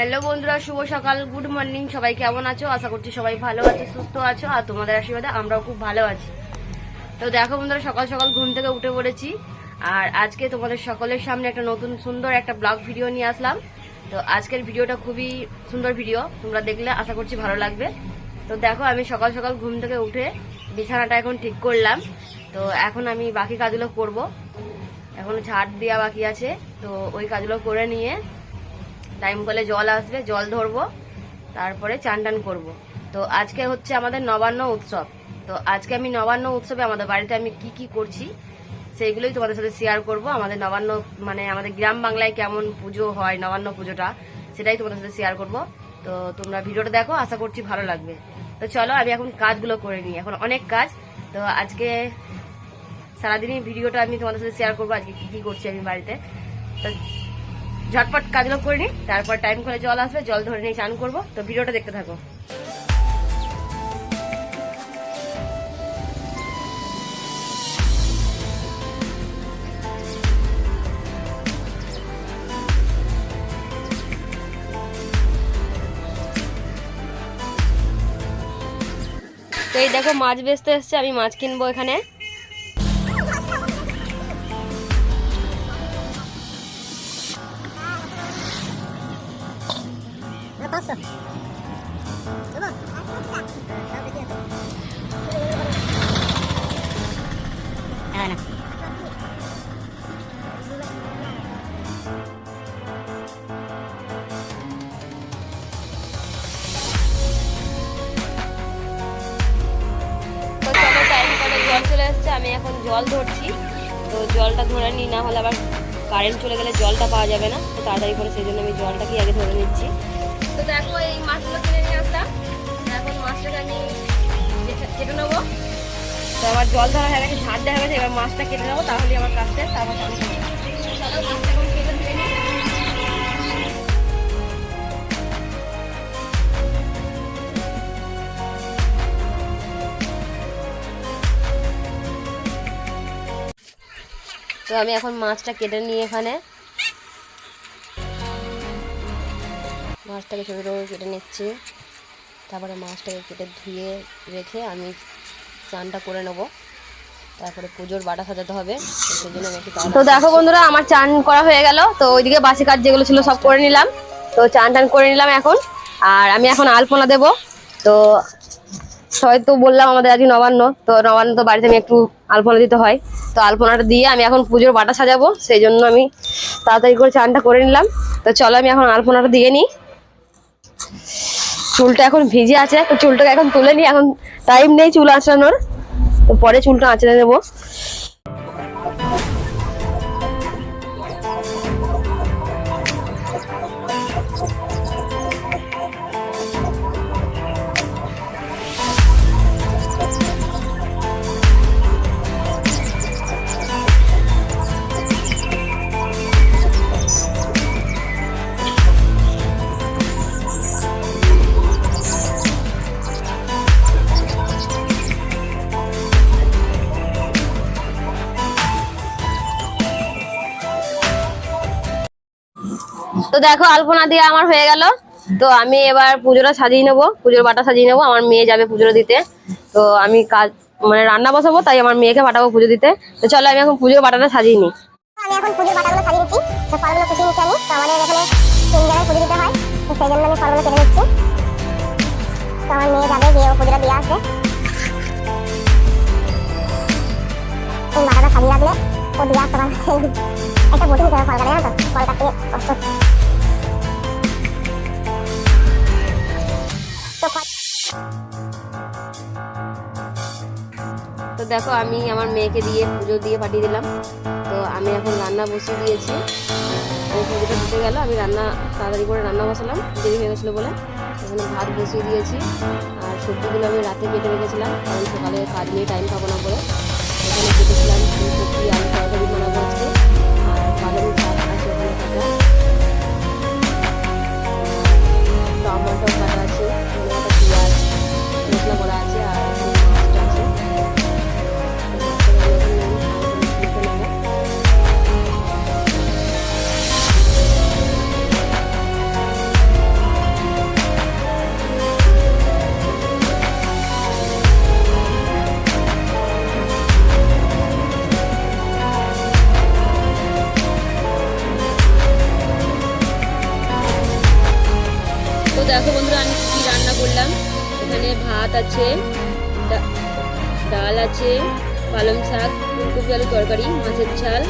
Hello বন্ধুরা, শুভ সকাল, good morning, সবাই কেমন আছো? আশা করছি সবাই ভালো আছো, সুস্থ আছো, আর তোমাদের আশীর্বাদে আমরাও খুব ভালো আছি। তো দেখো বন্ধুরা, সকাল সকাল ঘুম থেকে উঠে পড়েছি, আর আজকে তোমাদের সকলের সামনে একটা নতুন সুন্দর একটা ব্লগ ভিডিও নিয়ে আসলাম। তো আজকের ভিডিওটা খুবই সুন্দর ভিডিও, তোমরা দেখলে আশা করছি ভালো লাগবে। তো দেখো, আমি সকাল সকাল ঘুম থেকে উঠে বিছানাটা এখন ঠিক করলাম। তো এখন আমি বাকি কাজগুলো করব। এখন ঝাড় দেওয়া বাকি আছে, তো ওই কাজগুলো করে নিয়ে টাইম কলে জল আসবে, জল ধরবো, তারপরে চান টান করব। তো আজকে হচ্ছে আমাদের নবান্ন উৎসব। তো আজকে আমি নবান্ন উৎসবে আমাদের বাড়িতে আমি কি কি করছি, সেইগুলোই তোমাদের সাথে শেয়ার করব। আমাদের নবান্ন মানে আমাদের গ্রাম বাংলায় কেমন পুজো হয়, নবান্ন পুজোটা, সেটাই তোমাদের সাথে শেয়ার করব। তো তোমরা ভিডিওটা দেখো, আশা করছি ভালো লাগবে। তো চলো, আমি এখন কাজগুলো করে নিই। এখন অনেক কাজ। তো আজকে সারাদিনই ভিডিওটা আমি তোমাদের সাথে শেয়ার করব, আজকে কি কি করছি আমি বাড়িতে। তো ঝটপট কাজগুলো করে নিই, তারপর টাইম করে জল আসবে, জল ধরে নিয়ে চান করব। তো ভিডিওটা দেখতে থাকো। তো এই দেখো, মাছ বেচতে এসছে, আমি মাছ কিনবো এখানে। তো জল চলে এসছে আমি এখন জল ধরছি তো জলটা ধরে নিই না হলে আবার কারেন্ট চলে গেলে জলটা পাওয়া যাবে না তো তাড়াতাড়ি করে সেই জন্য আমি জলটাকে আগে ধরে নিচ্ছি তো দেখো এই মাছগুলো কিনে নিয়ে আসলাম। এখন মাছটাকে আমি কেটে- নেব। তো আমার জল ধরা হয়ে গেছে, ঝাড় দেওয়া হয়ে এবার মাছটা কেটে নেব তাহলে আমার কাজটা তারপর। তো আমি এখন মাছটা কেটে নিই এখানে। মাছটাকে ছোটো ছোটো কেটে নিচ্ছি। তারপরে মাছটাকে কেটে ধুয়ে রেখে আমি চানটা করে নেব। তারপরে পুজোর বাটা সাজাতে হবে তো দেখো বন্ধুরা, আমার চান করা হয়ে গেল। তো ওইদিকে বাসি কাজ যেগুলো ছিল সব করে নিলাম। তো চান টান করে নিলাম এখন। আর আমি এখন আলপনা দেব। তো সবাই তো বললাম আমাদের আজকে নবান্ন। তো নবান্ন তো বাড়িতে আমি একটু আলপনা দিতে হয়। তো আলপনাটা দিয়ে আমি এখন পুজোর বাটা সাজাবো। সেই জন্য আমি তাড়াতাড়ি করে চানটা করে নিলাম। তো চলো আমি এখন আলপনাটা দিয়ে নিই। চুলটা এখন ভিজে আছে চুলটাকে এখন তুলে নি, এখন টাইম নেই চুল আঁচড়ানোর তো পরে চুলটা আঁচড়ে নেব। দেখো, আলপনা দিয়ে আমার হয়ে গেল। তো আমি এবার পুজোটা সাজিয়ে নেব, পুজোর বাটা সাজিয়ে নেব। আমার মেয়ে যাবে পুজো দিতে। তো আমি কাজ মানে রান্না বসাবো, তাই আমার মেয়েকে পাঠাবো পুজো দিতে। তো চলো, আমি এখন পুজোর বাটাটা সাজিয়ে নিই। তো তো তো তো একটা বটি ফল কাটে জানো তো ফল কাটতে কষ্ট দেখো, আমি আমার মেয়েকে দিয়ে পুজো দিয়ে পাঠিয়ে দিলাম। তো আমি এখন রান্না বসিয়ে দিয়েছি। ওই পুজোটা দিতে গেল, আমি রান্না, তাড়াতাড়ি করে রান্না বসালাম, দেরি হয়ে গেছিল বলে। এখানে ভাত বসিয়ে দিয়েছি, আর সবজিগুলো আমি রাতে কেটে রেখেছিলাম, কারণ সকালে কাজ নিয়ে টাইম পাবো না বলে। এখানে কেটেছিলাম ফুলকপি, আলু। পালং শাক ফুলকপি আলু তরকারি, মাছের ঝাল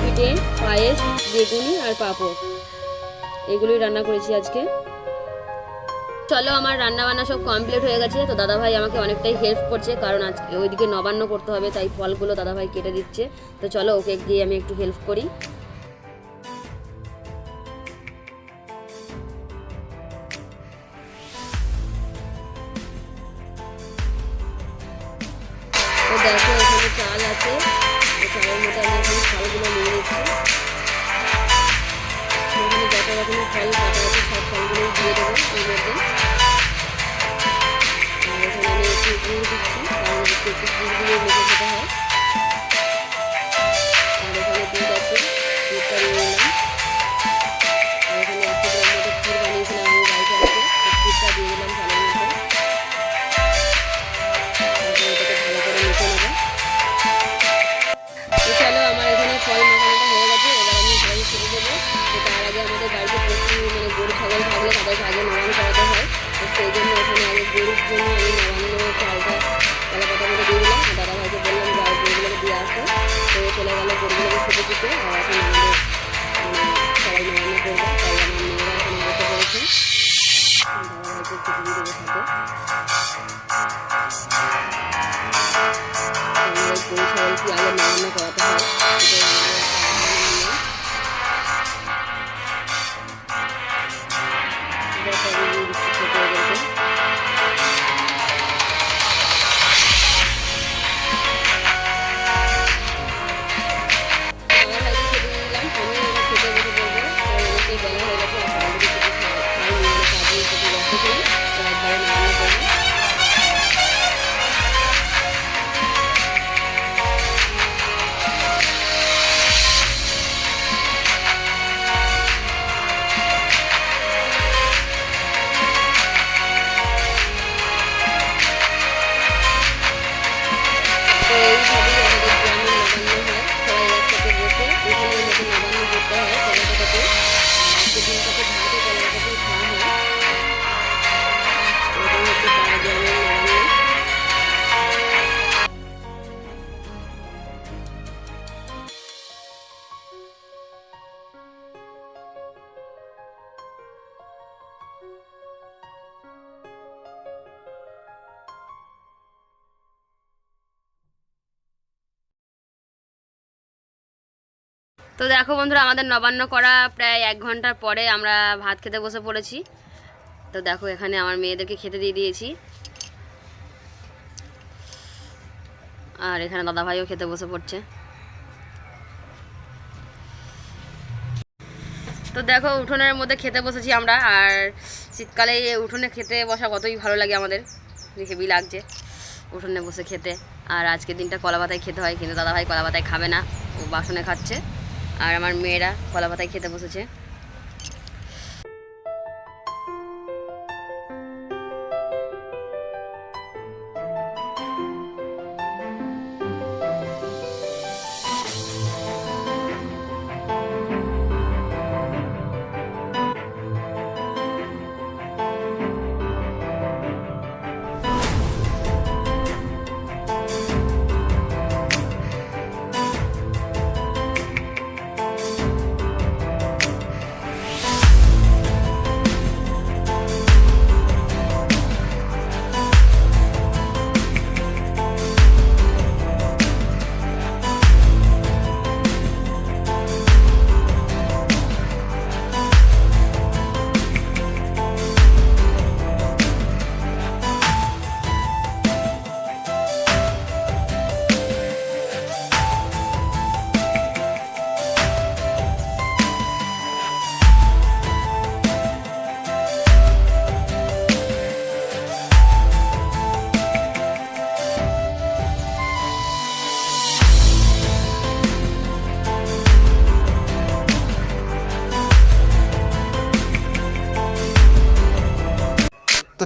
পিঠে পায়েস, বেগুনি আর পাঁপড়। এগুলোই রান্না করেছি আজকে। চলো, আমার রান্না বান্না সব কমপ্লিট হয়ে গেছে। তো দাদাভাই আমাকে অনেকটাই হেল্প করছে, কারণ আজকে ওইদিকে নবান্ন করতে হবে, তাই ফলগুলো দাদাভাই কেটে দিচ্ছে। তো চলো, ওকে গিয়ে আমি একটু হেল্প করি। দেখো এখানে চাল আছে। চালের মধ্যে আমি এখানে ফলগুলো নিয়ে নিচ্ছি। এখানে যত রকমের ফল কাটা আছে, সব ফলগুলোই দিয়ে দেবো এর মধ্যে। আগে জন্য আমি নবান্ন চালটা কলা পাতা করে দিয়ে দিলাম দাদা ভাইকে বললাম যে আর গরুগুলোকে দিয়ে আসো তো চলে গেলো গরুগুলোকে খেতে দিতে আর এখন আমাদের সবাই নবান্ন করব তাই আমার মেয়েরা এখানে বসে পড়েছে দাদা ভাইকে খেতে দিয়ে দেবো করাতে হয় তো দেখো বন্ধুরা, আমাদের নবান্ন করা প্রায় এক ঘণ্টার পরে আমরা ভাত খেতে বসে পড়েছি। তো দেখো, এখানে আমার মেয়েদেরকে খেতে দিয়ে দিয়েছি। আর এখানে দাদাভাইও খেতে বসে পড়ছে। তো দেখো, উঠোনের মধ্যে খেতে বসেছি আমরা। আর শীতকালে উঠোনে খেতে বসা কতই ভালো লাগে আমাদের। হেবি লাগছে উঠোনে বসে খেতে। আর আজকের দিনটা কলা পাতায় খেতে হয়, কিন্তু দাদাভাই কলা পাতায় খাবে না। ও বাসনে খাচ্ছে। আর আমার মেয়েরা কলা পাতায় খেতে বসেছে।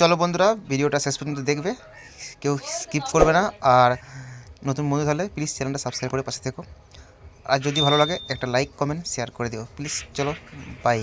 চলো বন্ধুরা, ভিডিওটা শেষ পর্যন্ত দেখবে। কেউ স্কিপ করবে না। আর নতুন বন্ধু তাহলে প্লিজ চ্যানেলটা সাবস্ক্রাইব করে পাশে থেকো। আর যদি ভালো লাগে, একটা লাইক কমেন্ট শেয়ার করে দিও। প্লিজ চলো বাই